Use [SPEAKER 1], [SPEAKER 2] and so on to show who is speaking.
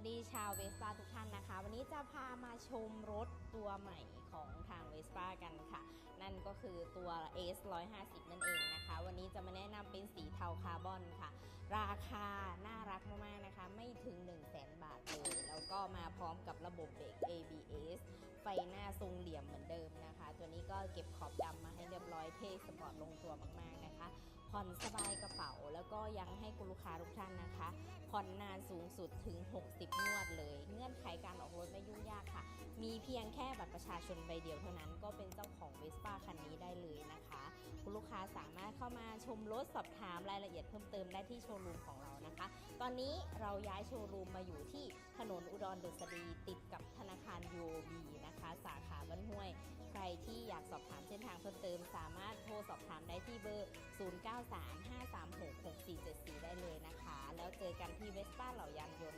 [SPEAKER 1] วัสดีชาวเวสป้าทุกท่านนะคะ วันนี้จะพามาชมรถตัวใหม่ของทางเวสป้ากันค่ะ นั่นก็คือตัว S 150นั่นเองนะคะ วันนี้จะมาแนะนำเป็นสีเทาคาร์บอนค่ะ ราคาน่ารักมากๆนะคะ ไม่ถึง 1 0 0 0 0แบาทเลย แล้วก็มาพร้อมกับระบบเบรก ABS ไฟหน้าทรงเหลี่ยมเหมือนเดิมนะคะ ตัวนี้ก็เก็บขอบดำมาให้เรียบร้อยเท่สปอร์ตลงตัวมากๆนะคะผ่อนสบายกระเป แล้วก็ยังให้คุณลูกค้าทุกท่านนะคะผ่อนนานสูงสุดถึง 60 งวดเลย เงื่อนไขการออกรถไม่ยุ่งยากค่ะ มีเพียงแค่บัตรประชาชนใบเดียวเท่านั้นก็เป็นเจ้าของเวสป้าคันนี้ได้เลยนะคะ คุณลูกค้าสามารถเข้ามาชมรถสอบถามรายละเอียดเพิ่มเติมได้ที่โชว์รูมของเรานะคะ ตอนนี้เราย้ายโชว์รูมมาอยู่ที่ถนนอุดรดุษฎีติดกับธนาคาร UOB นะคะ สาขาบ้านห้วย ใครที่อยากสอบถามเส้นทางเพิ่มเติม สามารถโทรสอบถามได้ที่เบอร์ 0935 กันที่เวสป้าเหล่ายานยนต์